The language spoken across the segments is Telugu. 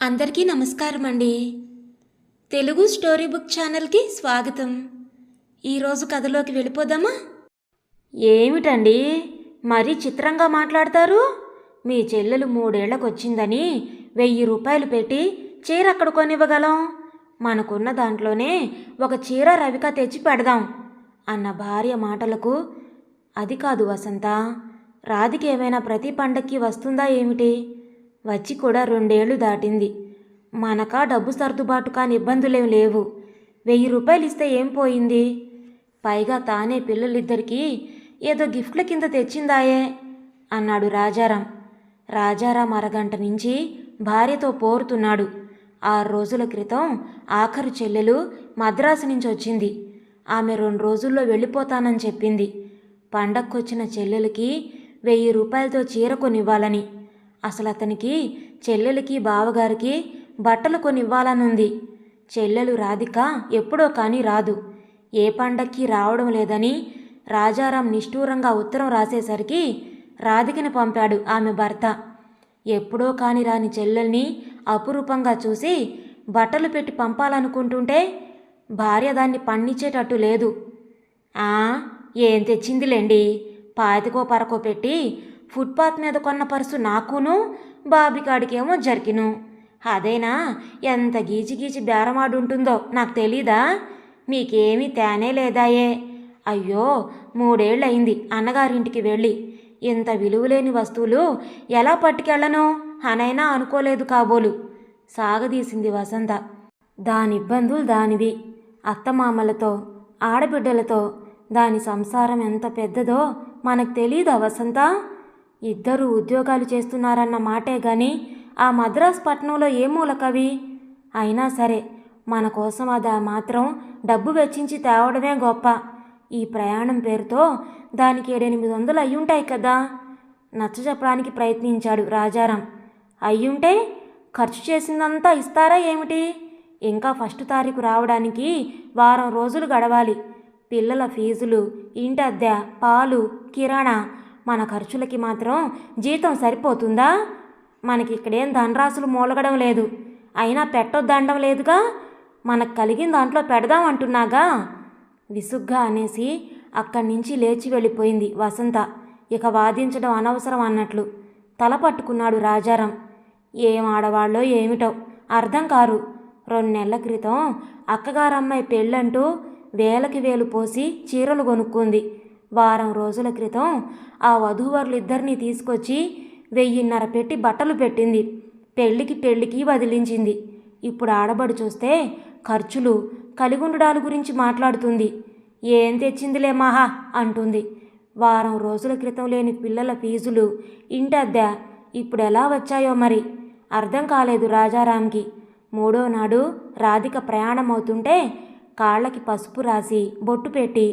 అందరికీ నమస్కారం అండి. తెలుగు స్టోరీ బుక్ ఛానల్కి స్వాగతం. ఈరోజు కథలోకి వెళ్ళిపోదామా? ఏమిటండి? మరీ చిత్రంగా మాట్లాడతారు? మీ చెల్లెలు మూడేళ్ళకొచ్చిందని వెయ్యి రూపాయలు పెట్టి చీర అక్కడ కొనివ్వగలం. మనకున్న దాంట్లోనే ఒక చీర రవిక తెచ్చి పెడదాం అన్న భార్య మాటలకు. అది కాదు వసంత రాధికి ఏమైనా ప్రతి పండక్కి వస్తుందా ఏమిటి? వచ్చి కూడా రెండేళ్ళు దాటింది. మనకా డబ్బు సర్దుబాటు కాని ఇబ్బందులేం లేవు. వెయ్యి రూపాయలు ఇస్తే ఏం పోయింది? పైగా తానే పిల్లలిద్దరికీ ఏదో గిఫ్ట్ల కింద తెచ్చిందాయే అన్నాడు రాజారాం. రాజారాం అరగంట నుంచి భార్యతో పోరుతున్నాడు. ఆరు రోజుల క్రితం ఆఖరు చెల్లెలు మద్రాసు నుంచి వచ్చింది. ఆమె రెండు రోజుల్లో వెళ్ళిపోతానని చెప్పింది. పండక్కొచ్చిన చెల్లెలకి వెయ్యి రూపాయలతో చీర కొనివ్వాలని అసలు అతనికి చెల్లెలకి బావగారికి బట్టలు కొనివ్వాలనుంది. చెల్లెలు రాధిక ఎప్పుడో కానీ రాదు. ఏ పండక్కి రావడం లేదని రాజారాం నిష్ఠూరంగా ఉత్తరం రాసేసరికి రాధికని పంపాడు ఆమె భర్త. ఎప్పుడో కాని రాని చెల్లెల్ని అపురూపంగా చూసి బట్టలు పెట్టి పంపాలనుకుంటుంటే భార్య దాన్ని పండించేటట్టు లేదు. ఏం తెచ్చిందిలేండి? పాతికో పరకో పెట్టి ఫుట్పాత్ మీద కొన్న పర్సు నాకును బాబికాడికేమో జరికిను. అదేనా? ఎంత గీచి గీచి బేరమాడుంటుందో నాకు తెలీదా? మీకేమీ తేనే లేదాయే. అయ్యో మూడేళ్ళయింది అన్నగారింటికి వెళ్ళి. ఇంత విలువలేని వస్తువులు ఎలా పట్టుకెళ్ళను అనైనా అనుకోలేదు కాబోలు. సాగదీసింది వసంత. దాని ఇబ్బందులు దానివి. అత్తమామలతో ఆడబిడ్డలతో దాని సంసారం ఎంత పెద్దదో మనకు తెలీదా వసంత? ఇద్దరు ఉద్యోగాలు చేస్తున్నారన్న మాటే గాని ఆ మద్రాస్ పట్టణంలో ఏ మూలకవి అయినా సరే మన కోసం అది మాత్రం డబ్బు వెచ్చించి తేవడమే గొప్ప. ఈ ప్రయాణం పేరుతో దానికి ఏడెనిమిది వందలు అయ్యుంటాయి కదా? నచ్చ చెప్పడానికి ప్రయత్నించాడు రాజారాం. అయ్యుంటే ఖర్చు చేసిందంతా ఇస్తారా ఏమిటి? ఇంకా ఫస్ట్ తారీఖు రావడానికి వారం రోజులు గడవాలి. పిల్లల ఫీజులు ఇంటి అద్దె పాలు కిరాణా మన ఖర్చులకి మాత్రం జీతం సరిపోతుందా? మనకి ఇక్కడేం ధనరాశులు మూలగడం లేదు. అయినా పెట్టొద్దండం లేదుగా? మనకు కలిగిన దాంట్లో పెడదాం అంటున్నాగా? విసుగ్గా అనేసి అక్కడి నుంచి లేచి వెళ్ళిపోయింది వసంత. ఇక వాదించడం అనవసరం అన్నట్లు తల పట్టుకున్నాడు రాజారాం. ఏం ఆడవాళ్ళో ఏమిటో అర్థం కారు. రెండు నెలల క్రితం అక్కగారమ్మాయి పెళ్ళంటూ వేలకి వేలు పోసి చీరలు కొనుక్కుంది. వారం రోజుల క్రితం ఆ వధూవరులిద్దరినీ తీసుకొచ్చి వెయ్యిన్నర పెట్టి బట్టలు పెట్టింది. పెళ్ళికి పెళ్ళికి వదిలించింది. ఇప్పుడు ఆడబడి చూస్తే ఖర్చులు కలిగుండడాల గురించి మాట్లాడుతుంది. ఏం తెచ్చిందిలే మహా అంటుంది. వారం రోజుల క్రితం లేని పిల్లల ఫీజులు ఇంటి ఇప్పుడు ఎలా వచ్చాయో మరి? అర్థం కాలేదు రాజారాంకి. మూడో నాడు రాధిక ప్రయాణం అవుతుంటే కాళ్ళకి పసుపు రాసి బొట్టు పెట్టి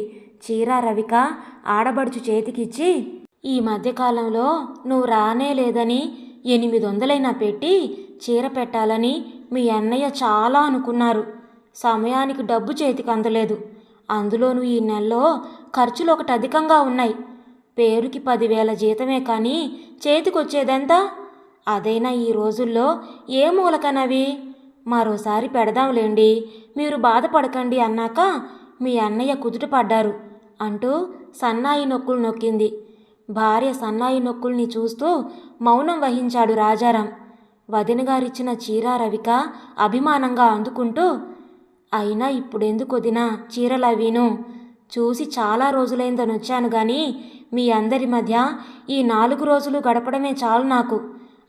చీర రవిక ఆడబడుచు చేతికిచ్చి ఈ మధ్యకాలంలో నువ్వు రానే లేదని ఎనిమిది వందలైనా పెట్టి చీర పెట్టాలని మీ అన్నయ్య చాలా అనుకున్నారు. సమయానికి డబ్బు చేతికి అందలేదు. అందులోనూ ఈ నెలలో ఖర్చులు ఒకటి అధికంగా ఉన్నాయి. పేరుకి పదివేల జీతమే కానీ చేతికొచ్చేదెంత? అదైనా ఈ రోజుల్లో ఏ మూలకనవి? మరోసారి పెడదాంలేండి. మీరు బాధపడకండి అన్నాక మీ అన్నయ్య కుదుట పడ్డారు. అంటూ సన్నాయి నొక్కులు నొక్కింది. భార్య సన్నాయి నొక్కుల్ని చూస్తూ మౌనం వహించాడు రాజారాం. వదినగారిచ్చిన చీర రవిక అభిమానంగా అందుకుంటూ అయినా ఇప్పుడెందుకు వదినా చీరలవీను చూసి చాలా రోజులైందని వచ్చాను గాని మీ అందరి మధ్య ఈ నాలుగు రోజులు గడపడమే చాలు నాకు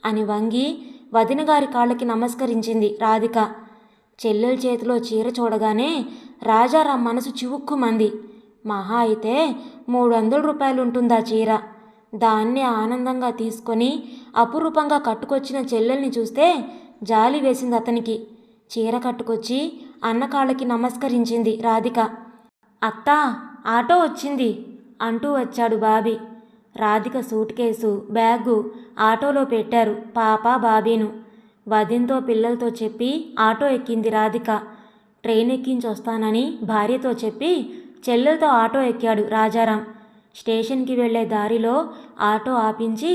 అని వంగి వదినగారి కాళ్ళకి నమస్కరించింది రాధిక. చెల్లెల చేతిలో చీర చూడగానే రాజారాం మనసు చివుక్కుమంది. మహా అయితే మూడు వందల రూపాయలు ఉంటుందా చీర. దాన్ని ఆనందంగా తీసుకొని అపురూపంగా కట్టుకొచ్చిన చెల్లెల్ని చూస్తే జాలి వేసింది అతనికి. చీర కట్టుకొచ్చి అన్నకాళ్ళకి నమస్కరించింది రాధిక. అత్తా ఆటో వచ్చింది అంటూ వచ్చాడు Bobby. Radhika suitcase bag ఆటోలో పెట్టారు పాప బాబీను. వదిన్తో పిల్లలతో చెప్పి ఆటో ఎక్కింది రాధిక. ట్రైన్ ఎక్కించి వస్తానని భార్యతో చెప్పి చెల్లెలతో ఆటో ఎక్కాడు రాజారాం. స్టేషన్కి వెళ్ళే దారిలో ఆటో ఆపించి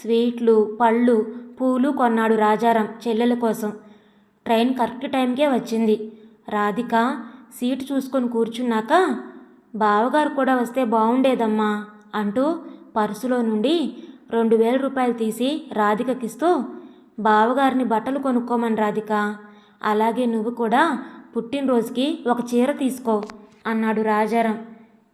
స్వీట్లు పళ్ళు పూలు కొన్నాడు రాజారాం చెల్లెల కోసం. ట్రైన్ కరెక్ట్ టైంకే వచ్చింది. రాధిక సీటు చూసుకొని కూర్చున్నాక బావగారు కూడా వస్తే బాగుండేదమ్మా అంటూ పర్సులో నుండి రెండు వేల రూపాయలు తీసి రాధికకిస్తూ బావగారిని బట్టలు కొనుక్కోమని రాధిక. అలాగే నువ్వు కూడా పుట్టినరోజుకి ఒక చీర తీసుకో అన్నాడు రాజారాం.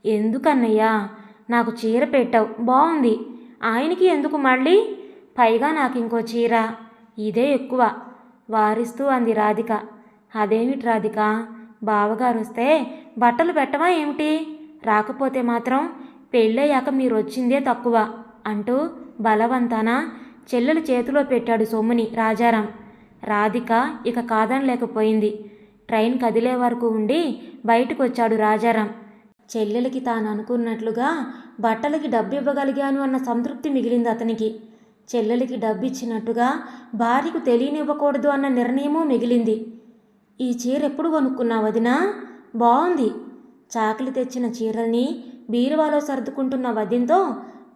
ఎందుకన్నయ్యా నాకు చీర పెట్టావు బాగుంది ఆయనకి ఎందుకు మళ్ళీ? పైగా నాకు ఇంకో చీర. ఇదే ఎక్కువ. వారిస్తూ అంది రాధిక. అదేమిటి రాధిక? బావగారు వస్తే బట్టలు పెట్టవా ఏమిటి? రాకపోతే మాత్రం పెళ్ళయ్యాక మీరు వచ్చిందే తక్కువ అంటూ బలవంతాన చెల్లెలు చేతిలో పెట్టాడు సొమ్ముని రాజారాం. రాధిక ఇక కాదనలేకపోయింది. ట్రైన్ కదిలే వరకు ఉండి బయటకు వచ్చాడు రాజారాం. చెల్లెలకి తాను అనుకున్నట్లుగా బట్టలకి డబ్బు ఇవ్వగలిగాను అన్న సంతృప్తి మిగిలింది అతనికి. చెల్లెలకి డబ్బు ఇచ్చినట్టుగా భార్యకు తెలియనివ్వకూడదు అన్న నిర్ణయమూ మిగిలింది. ఈ చీర ఎప్పుడు కొనుక్కున్నావు వదినా? బాగుంది చాకలి తెచ్చిన చీరల్ని బీరువాలో సర్దుకుంటున్న వదింతో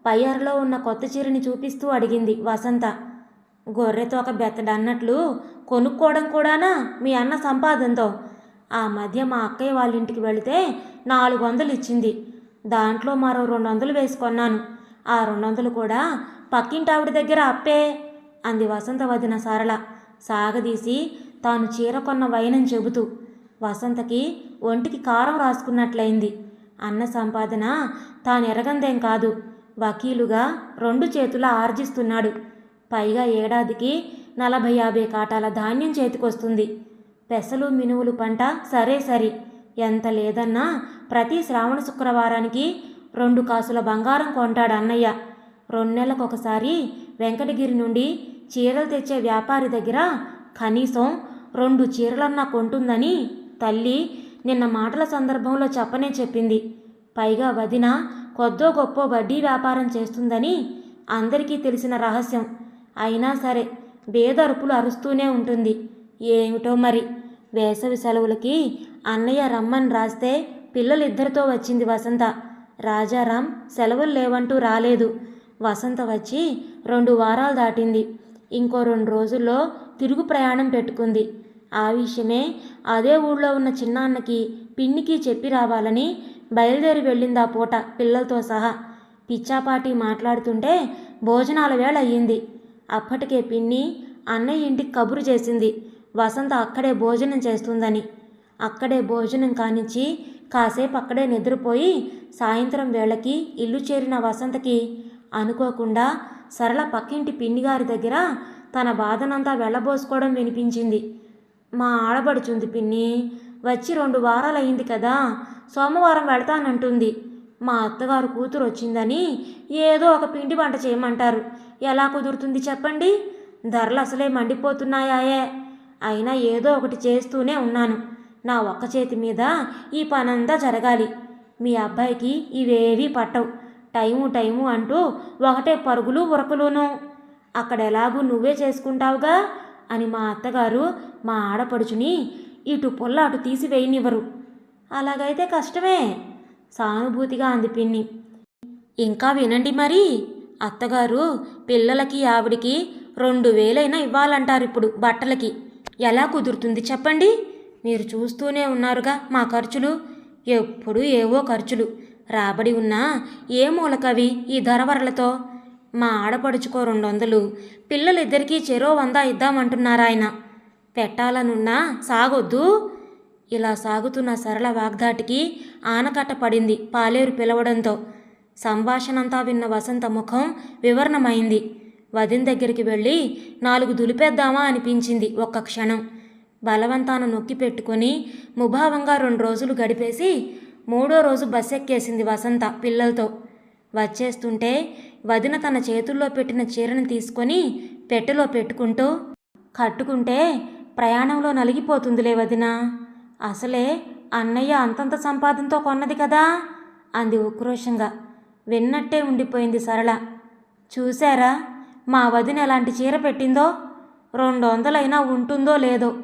పై అరలో ఉన్న కొత్త చీరని చూపిస్తూ అడిగింది వసంత. గొర్రెతో ఒక బెత్తడన్నట్లు కొనుక్కోవడం కూడానా మీ అన్న సంపాదనతో ఆ మధ్య మా అక్కయ్య వాళ్ళ ఇంటికి వెళితే నాలుగు వందలు ఇచ్చింది దాంట్లో మరో రెండు వందలు వేసుకొన్నాను. ఆ రెండు వందలు కూడా పక్కింటి ఆవిడ దగ్గర అప్పే అంది వసంత వదిన సరళ. సాగదీసి తాను చీర కొన్న వైనం చెబుతూ వసంతకి ఒంటికి కారం రాసుకున్నట్లయింది. అన్న సంపాదన తాను ఎరగందేం కాదు. వకీలుగా రెండు చేతుల ఆర్జిస్తున్నాడు. పైగా ఏడాదికి నలభై యాభై కాటాల ధాన్యం చేతికొస్తుంది. పెసలు మినువులు పంట సరే సరి. ఎంత లేదన్నా ప్రతి శ్రావణ శుక్రవారానికి రెండు కాసుల బంగారం కొంటాడు అన్నయ్య. రెండు నెలలకు ఒకసారి వెంకటగిరి నుండి చీరలు తెచ్చే వ్యాపారి దగ్గర కనీసం రెండు చీరలన్నా కొంటుందని తల్లి నిన్న మాటల సందర్భంలో చెప్పనే చెప్పింది. పైగా వదిన కొద్దో గొప్ప వడ్డీ వ్యాపారం చేస్తుందని అందరికీ తెలిసిన రహస్యం. అయినా సరే బేదరుపులు అరుస్తూనే ఉంటుంది. ఏమిటో మరి? వేసవి సెలవులకి అన్నయ్య రమ్మని రాస్తే పిల్లలిద్దరితో వచ్చింది వసంత. రాజారాం సెలవులు లేవంటూ రాలేదు. వసంత వచ్చి రెండు వారాలు దాటింది. ఇంకో రెండు రోజుల్లో తిరుగు ప్రయాణం పెట్టుకుంది. ఆ విషయమే అదే ఊళ్ళో ఉన్న చిన్నాన్నకి పిన్నికి చెప్పి రావాలని బయలుదేరి వెళ్ళింది ఆ పూట పిల్లలతో సహా. పిచ్చాపాటి మాట్లాడుతుంటే భోజనాల వేళ అయ్యింది. అప్పటికే పిన్ని అన్నయ్య ఇంటికి కబురు చేసింది. వసంత అక్కడే భోజనం చేస్తుందని. అక్కడే భోజనం కానిచ్చి కాసేపు అక్కడే నిద్రపోయి సాయంత్రం వేళకి ఇల్లు చేరిన వసంతకి అనుకోకుండా సరళ పక్కింటి పిన్నిగారి దగ్గర తన బాధనంతా వెళ్ళబోసుకోవడం వినిపించింది. మా ఆడబడుచుంది పిన్ని. వచ్చి రెండు వారాలు అయింది కదా. సోమవారం వెళ్తానంటుంది. మా అత్తగారు కూతురు వచ్చిందని ఏదో ఒక పిండి వంట చేయమంటారు. ఎలా కుదురుతుంది చెప్పండి? ధరలు అసలే మండిపోతున్నాయాయే. అయినా ఏదో ఒకటి చేస్తూనే ఉన్నాను. నా ఒక్క చేతి మీద ఈ పనంతా జరగాలి. మీ అబ్బాయికి ఇవేవీ పట్టవు. టైము టైము అంటూ ఒకటే పరుగులు ఉరకలును. అక్కడ ఎలాగూ నువ్వే చేసుకుంటావుగా? అని మా అత్తగారు మా ఆడపడుచుని ఇటు పుల్ల అటు తీసివేయనివ్వరు. అలాగైతే కష్టమే. సానుభూతిగా అంది పిన్ని. ఇంకా వినండి మరి. అత్తగారు పిల్లలకి ఆవిడికి రెండు వేలైనా ఇవ్వాలంటారు ఇప్పుడు బట్టలకి. ఎలా కుదురుతుంది చెప్పండి. మీరు చూస్తూనే ఉన్నారుగా మా ఖర్చులు. ఎప్పుడు ఏవో ఖర్చులు. రాబడి ఉన్నా ఏ మూలకవి ఈ ధరవరలతో? మా ఆడపడుచుకో రెండు వందలు పిల్లలిద్దరికీ చెరో వంద ఇద్దామంటున్నారాయన. పెట్టాలనున్నా సాగొద్దు. ఇలా సాగుతున్న సరళ వాగ్దాటికి ఆనకట్ట పడింది పాలేరు పిలవడంతో. సంభాషణంతా విన్న వసంత ముఖం వివరణమైంది. వదిన దగ్గరికి వెళ్ళి నాలుగు దులిపేద్దామా? అనిపించింది ఒక్క క్షణం. బలవంతాన నొక్కి పెట్టుకొని ముభావంగా రెండు రోజులు గడిపేసి మూడో రోజు బస్ ఎక్కేసింది వసంత పిల్లలతో. వచ్చేస్తుంటే వదిన తన చేతుల్లో పెట్టిన చీరను తీసుకొని పెట్టెలో పెట్టుకుంటూ కట్టుకుంటే ప్రయాణంలో నలిగిపోతుందిలే వదినా. అసలే అన్నయ్య అంతంత సంపాదనతో కొన్నది కదా? అంది ఉక్రోషంగా. విన్నట్టే ఉండిపోయింది సరళ. చూశారా? మా వదిన ఎలాంటి చీర పెట్టిందో? రెండు వందలైనా ఉంటుందో లేదో?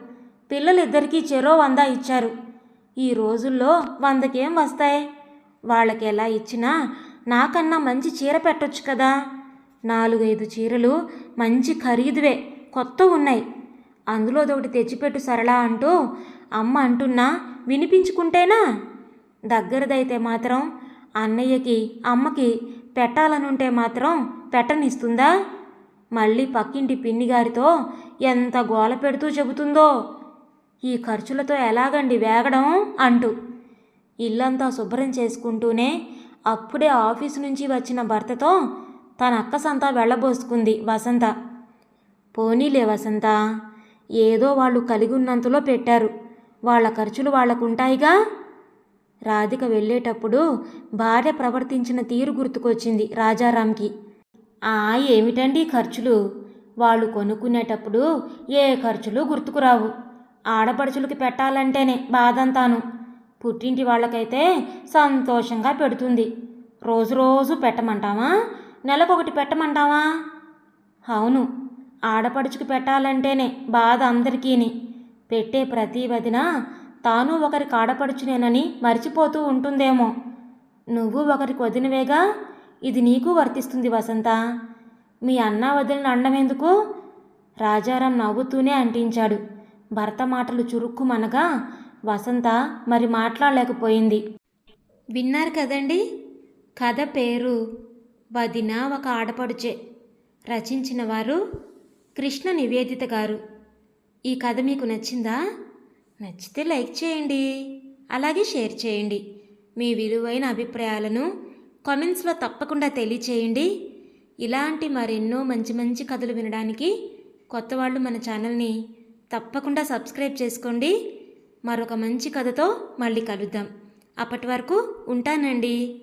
పిల్లలిద్దరికీ చెరో వంద ఇచ్చారు. ఈ రోజుల్లో వందకేం వస్తాయి? వాళ్ళకి ఎలా ఇచ్చినా నాకన్నా మంచి చీర పెట్టొచ్చు కదా? నాలుగైదు చీరలు మంచి ఖరీదువే కొత్త ఉన్నాయి అందులో ఒకటి తెచ్చిపెట్టు సరళా అంటూ అమ్మ అంటున్నా వినిపించుకుంటేనా? దగ్గరదైతే మాత్రం అన్నయ్యకి అమ్మకి పెట్టాలనుంటే మాత్రం పెట్టనిస్తుందా? మళ్ళీ పక్కింటి పిన్ని గారితో ఎంత గోల పెడుతూ చెబుతుందో ఈ ఖర్చులతో ఎలాగండి వేగడం? అంటూ. ఇల్లంతా శుభ్రం చేసుకుంటూనే అప్పుడే ఆఫీసు నుంచి వచ్చిన భర్తతో తన అక్కసంతా వెళ్ళబోసుకుంది వసంత. పోనీలే వసంత ఏదో వాళ్ళు కలిగి ఉన్నంతలో పెట్టారు. వాళ్ళ ఖర్చులు వాళ్ళకుంటాయిగా? రాధిక వెళ్ళేటప్పుడు భార్య ప్రవర్తించిన తీరు గుర్తుకొచ్చింది రాజారాంకి. ఆ ఏమిటండి ఖర్చులు? వాళ్ళు కొనుక్కునేటప్పుడు ఏ ఖర్చులు గుర్తుకురావు? ఆడపడుచులకి పెట్టాలంటేనే బాధంతాను. పుట్టింటి వాళ్ళకైతే సంతోషంగా పెడుతుంది. రోజు రోజు పెట్టమంటావా? నెలకొకటి పెట్టమంటావా? అవును. ఆడపడుచుకు పెట్టాలంటేనే బాధ అందరికీని. పెట్టే ప్రతి వదిన తాను ఒకరికి ఆడపడుచునేనని మర్చిపోతూ ఉంటుందేమో. నువ్వు ఒకరికి వదినవేగా? ఇది నీకు వర్తిస్తుంది వసంత. మీ అన్న వదిలిన అండమెందుకు రాజారాం నవ్వుతూనే అంటించాడు. భర్త మాటలు చురుక్కుమనగా వసంత మరి మాట్లాడలేకపోయింది. విన్నారు కదండి? కథ పేరు వదిన ఒక ఆడపడుచే. రచించిన వారు కృష్ణ నివేదిత గారు. ఈ కథ మీకు నచ్చిందా? నచ్చితే లైక్ చేయండి. అలాగే షేర్ చేయండి. మీ విలువైన అభిప్రాయాలను కామెంట్స్లో తప్పకుండా తెలియచేయండి. ఇలాంటి మరెన్నో మంచి మంచి కథలు వినడానికి కొత్త వాళ్ళు మన ఛానల్ని తప్పకుండా సబ్స్క్రైబ్ చేసుకోండి. మరొక మంచి కథతో మళ్ళీ కలుద్దాం. అప్పటి వరకు ఉంటానండి.